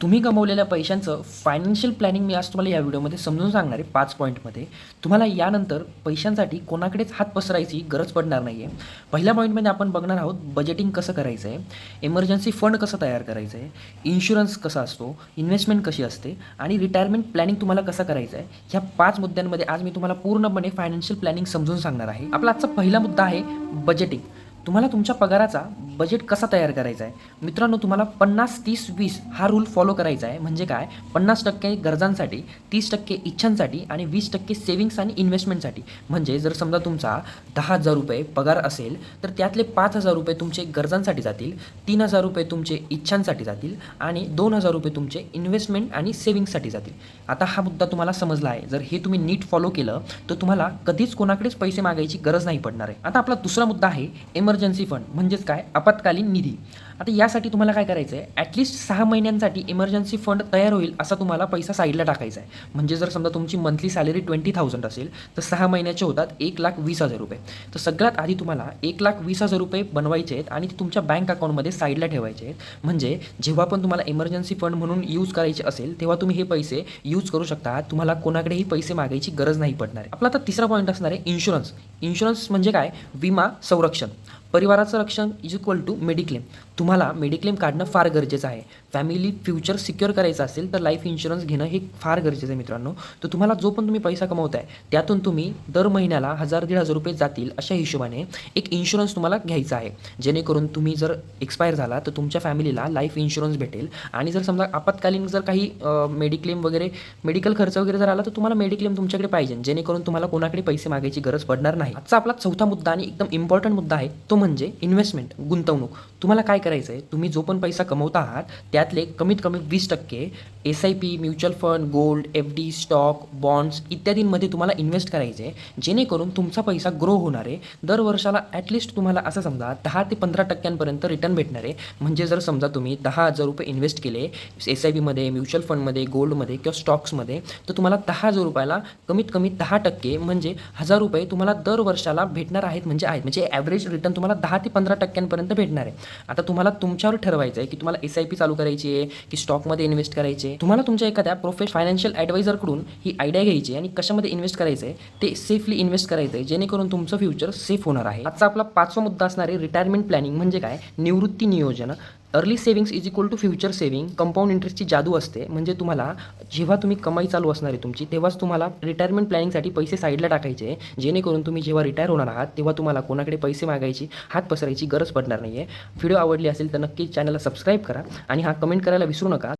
तुम्ही कमवलेल्या पैशांचं financial planning मी आज तुम्हाला या व्हिडिओमध्ये समजून सांगणार आहे पाच पॉईंटमध्ये तुम्हाला यानंतर पैशांसाठी कोणाकडेच हात पसरायची गरज पडणार नाही आहे पहिल्या पॉईंटमध्ये आपण बघणार आहोत बजेटिंग कसं करायचं आहे एमर्जन्सी फंड कसं तयार करायचं आहे इन्शुरन्स कसा असतो इन्व्हेस्टमेंट कशी असते आणि रिटायरमेंट प्लॅनिंग तुम्हाला कसं करायचं आहे ह्या पाच मुद्द्यांमध्ये आज मी तुम्हाला पूर्णपणे फायनान्शियल प्लॅनिंग समजून सांगणार आहे. आपला आजचा पहिला मुद्दा आहे बजेटिंग तुम्हाला तुमच्या पगाराचा बजेट कसा तयार करायचा आहे? मित्रांनो तुम्हाला पन्नास तीस वीस हा रूल फॉलो करायचा आहे. म्हणजे काय? पन्नास टक्के गरजांसाठी तीस टक्के इच्छांसाठी आणि वीस टक्के सेविंग्स आणि इन्व्हेस्टमेंटसाठी म्हणजे जर समजा तुमचा दहा हजार रुपये पगार असेल तर त्यातले पाच हजार रुपये तुमचे गरजांसाठी जातील तीन हजार रुपये तुमचे इच्छांसाठी जातील आणि दोन हजार रुपये तुमचे इन्व्हेस्टमेंट आणि सेविंग्ससाठी जातील. आता हा मुद्दा तुम्हाला समजला आहे. जर हे तुम्ही नीट फॉलो केलं तर तुम्हाला कधीच कोणाकडेच पैसे मागायची गरज नाही पडणार आहे. आता आपला दुसरा मुद्दा आहे एमर्जन्सी फंड म्हणजेच काय? आपत्कालीन निधी. आता यासाठी तुम्हाला काय करायचं आहे ॲटलिस्ट सहा महिन्यांसाठी इमर्जन्सी फंड तयार होईल असा तुम्हाला पैसा साईडला टाकायचा आहे म्हणजे जर समजा तुमची मंथली सॅलरी ट्वेंटी थाउजंड असेल तर सहा महिन्याचे होतात एक लाख वीस हजार रुपये. तर सगळ्यात आधी तुम्हाला एक लाख वीस हजार रुपये बनवायचे आहेत आणि ते तुमच्या बँक अकाउंटमध्ये साईडला ठेवायचे आहेत. म्हणजे जेव्हा पण तुम्हाला इमर्जन्सी फंड म्हणून यूज करायचे असेल तेव्हा तुम्ही हे पैसे यूज करू शकता. तुम्हाला कोणाकडेही पैसे मागायची गरज नाही पडणार आहे. आपला आता तिसरा पॉईंट असणार आहे इन्शुरन्स इन्शुरन्स म्हणजे काय? विमा संरक्षण. परिवाराचं रक्षण इज इक्वल टू मेडिक्लेम तुम्हाला मेडिक्लेम काढणं फार गरजेचं आहे. फॅमिली फ्युचर सिक्युअर करायचं असेल तर लाईफ इन्शुरन्स घेणं हे फार गरजेचं आहे मित्रांनो. तर तुम्हाला जो पण तुम्ही पैसा कमवताय त्यातून तुम्ही दर महिन्याला हजार दीड हजार रुपये जातील अशा हिशोबाने एक इन्शुरन्स तुम्हाला घ्यायचा आहे. जेणेकरून तुम्ही जर एक्सपायर झाला तर तुमच्या फॅमिलीला लाईफ इन्शुरन्स भेटेल. आणि जर समजा आपत्कालीन जर काही मेडिक्लेम वगैरे मेडिकल खर्च वगैरे जर आला तर तुम्हाला मेडिक्लेम तुमच्याकडे पाहिजे. जेणेकरून तुम्हाला कोणाकडे पैसे मागायची गरज पडणार नाही. आजचा आपला चौथा मुद्दा आणि एकदम इम्पॉर्टंट मुद्दा आहे तो म्हणजे इन्व्हेस्टमेंट गुंतवणूक. तुम्हाला काय करायचं आहे तुम्ही जो पण पैसा कमवता आहात त्यातले कमीत कमी वीस टक्के S I P mutual fund gold F D stock bonds इत्यादींमध्ये तुम्हाला इन्व्हेस्ट करायचे आहे. जेणेकरून तुमचा पैसा ग्रो होणार आहे. दर वर्षाला ॲटलिस्ट तुम्हाला असं समजा दहा ते पंधरा टक्क्यांपर्यंत रिटर्न भेटणार आहे. म्हणजे जर समजा तुम्ही दहा हजार रुपये इन्व्हेस्ट केले एस आय पीमध्ये म्युच्युअल फंडमध्ये गोल्डमध्ये किंवा स्टॉक्समध्ये तर तुम्हाला दहा हजार रुपयाला कमीत कमी दहा टक्के म्हणजे हजार रुपये तुम्हाला दर वर्षाला भेटणार आहेत म्हणजे आहेत. म्हणजे ॲव्हरेज रिटर्न तुम्हाला तुम्हाला दहा ते पंधरा टक्क्यांपर्यंत भेटणार आहे. आता तुम्हाला तुमच्यावर ठरवायचं आहे की तुम्हाला एस आय पी चालू करायची आहे की स्टॉकमध्ये इन्व्हेस्ट करायचे आहे. तुम्हाला तुमच्या एखाद्या प्रोफेश फायनान्शियल ॲडवायझरकडून ही आयडिया घ्यायची आहे आणि कशामध्ये इन्व्हेस्ट करायचं आहे ते सेफली इन्व्हेस्ट करायचं आहे जेणेकरून तुमचं फ्युचर सेफ होणार आहे. आजचा आपला पाचवा मुद्दा असणारे रिटायरमेंट प्लॅनिंग म्हणजे काय? निवृत्ती नियोजन. Early savings is equal to future saving compound इंटरेस्टची जादू असते. म्हणजे तुम्हाला जेव्हा तुम्ही कमाई चालू असणार आहे तुमची तेव्हाच तुम्हाला रिटायरमेंट प्लॅनिंगसाठी पैसे साईडला टाकायचे. जेणेकरून तुम्ही जेव्हा रिटायर होणार आहात तेव्हा तुम्हाला कोणाकडे पैसे मागायची हात पसरायची गरज पडणार नाही आहे व्हिडिओ आवडली असेल तर नक्की चॅनलला सबस्क्राईब करा आणि हा कमेंट करायला विसरू नका.